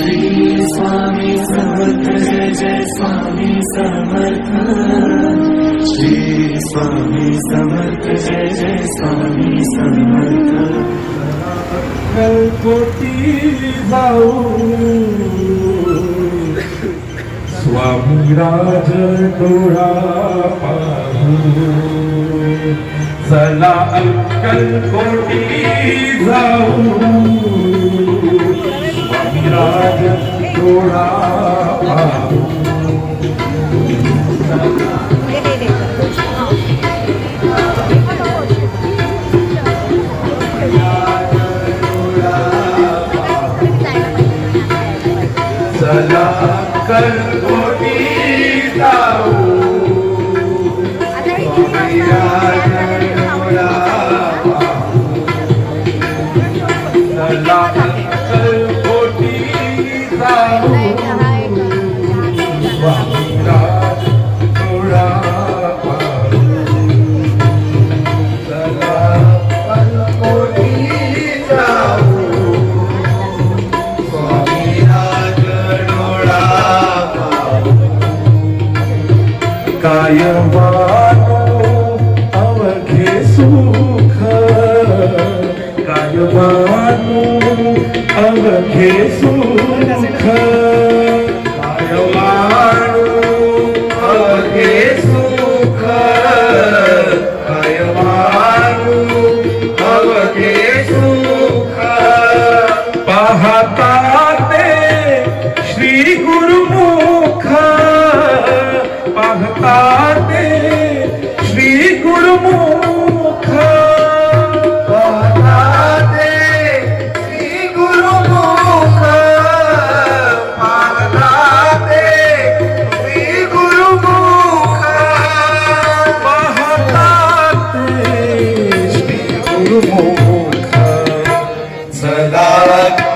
श्री स्वामी समर्थ जय जय स्वामी समर्थ. श्री स्वामी समर्थ जय जय स्वामी समर्थ कल्पोटी जाऊ स्वामी राज डोळा पाहू चला जाऊ चला अक्कलकोटी जाऊ चला अवघे सुख काय अवघे सुख.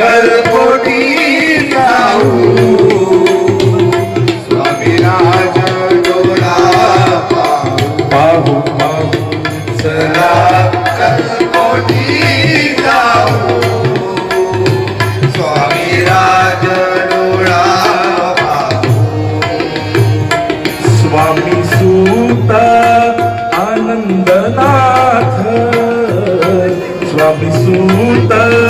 कलकोटी जाऊ. स्वामी राज डोळा पाहू पाहू. जाऊ. स्वामी राज डोळा पाहू. स्वामी सूत आनंदनाथ. स्वामी सूत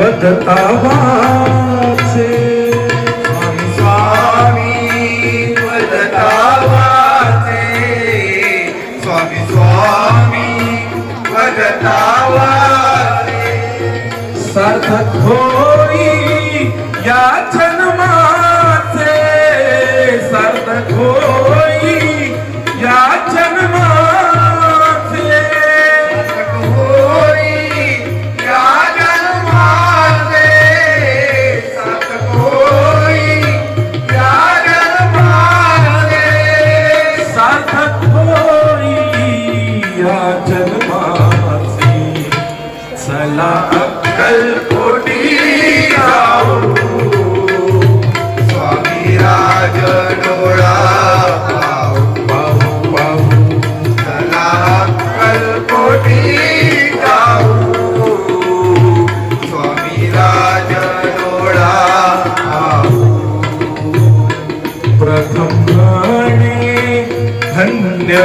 पाहू स्वामी स्वामी वाचे स्वामी स्वामी वदता वाचे स्वामी स्वामी सार्थक होई या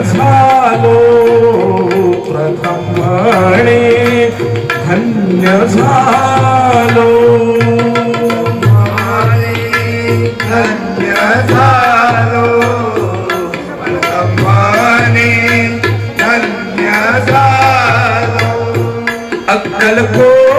झालो प्रथम म्हणे धन्य झालो। धन्य झालो धन्य झालो अक्कल को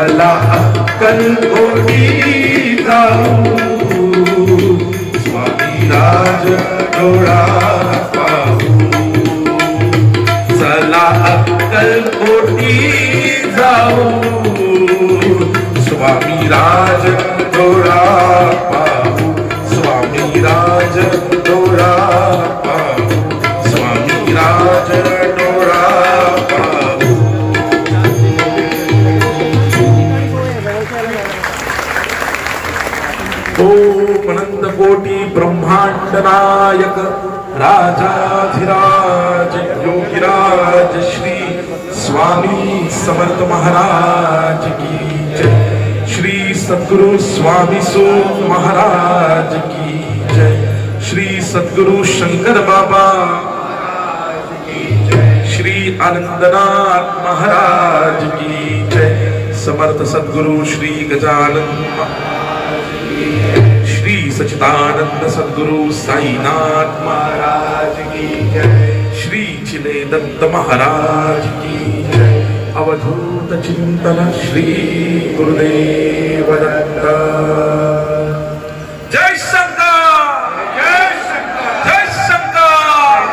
चला अक्कलकोटी जाऊ। स्वामी राज डोळा पाहू। चला अक्कलकोटी जाऊ। स्वामी राज डोळा ब्रह्मांड नायक राजाधिराज योगिराज श्री स्वामी समर्थ महाराज की जय। श्री सद्गुरु स्वामी सो महाराज की जय। श्री सद्गुरु शंकर बाबा श्री आनंदनाथ महाराज की जय। समर्थ सद्गुरु श्री गजानन श्री सचिदानंद सद्गुरु साईनाथ महाराज की जय। श्री चिले दत्त महाराज की जय। अवधूत चिंतन श्री गुरुदेव दत्त जय शंकर! जय शंकर! जय शंकर!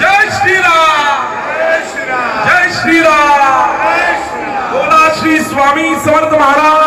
जय श्रीराम जय श्रीराम! जय श्रीराम! बोला श्री स्वामी समर्थ महाराज।